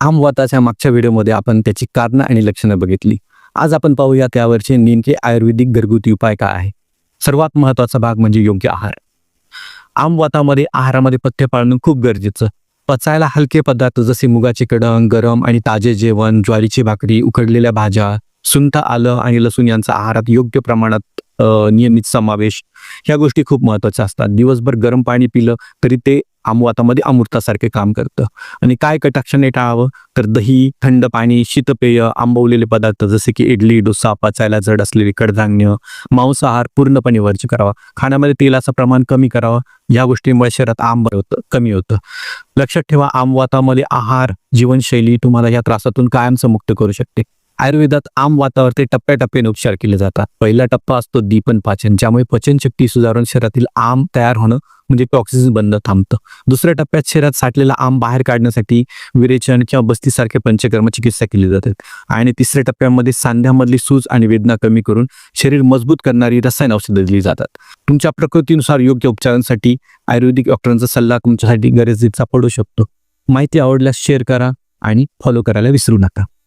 आमवाताच्या मागच्या व्हिडिओमध्ये आपण त्याची कारणं आणि लक्षणं बघितली. आज आपण पाहूया त्यावरचे नेमके आयुर्वेदिक घरगुती उपाय काय आहे. सर्वात महत्त्वाचा भाग म्हणजे योग्य आहार. आमवातामध्ये आहारामध्ये पथ्य पाळणं खूप गरजेचं. पचायला हलके पदार्थ जसे मुगाचे कडंग गरम आणि ताजे जेवण ज्वारीची भाकरी उकडलेल्या भाज्या सुंठ आलं आणि लसूण यांचा आहारात योग्य प्रमाणात नियमित समावेश. ह्या गोष्टी खूप महत्त्वाच्या असतात. दिवसभर गरम पाणी पिलं तरी ते आमवातामध्ये अमृतासारखे काम करतं. आणि काय कटाक्षाने टाळावं? तर दही थंड पाणी शीतपेय आंबवलेले पदार्थ जसे की इडली डोसा पचायला जड असलेले कडधान्य मांसाहार पूर्णपणे वर्ज करावा. खाण्यामध्ये तेलाचं प्रमाण कमी करावं. या गोष्टींमुळे शरीरात आंब होतं कमी होतं. लक्षात ठेवा आमवातामध्ये आहार जीवनशैली तुम्हाला या त्रासातून कायमचं मुक्त करू शकते. आयुर्वेदात आम वातावरती टप्प्याटप्प्याने उपचार केले जातात. पहिला टप्पा असतो दीपन पाचन ज्यामुळे पचनशक्ती सुधारून शरीरातील आम तयार होणं म्हणजे टॉक्सिन बंद थांबतं. दुसऱ्या टप्प्यात शरीरात साठलेला आम बाहेर काढण्यासाठी विरेचन किंवा बस्तीसारखे पंचकर्म चिकित्सा केली जाते. आणि तिसऱ्या टप्प्यामध्ये सांध्यामधली सूज आणि वेदना कमी करून शरीर मजबूत करणारी रसायन औषधं दिली जातात. तुमच्या प्रकृतीनुसार योग्य उपचारांसाठी आयुर्वेदिक डॉक्टरांचा सल्ला तुमच्यासाठी गरजेचा पडू शकतो. माहिती आवडल्यास शेअर करा आणि फॉलो करायला विसरू नका.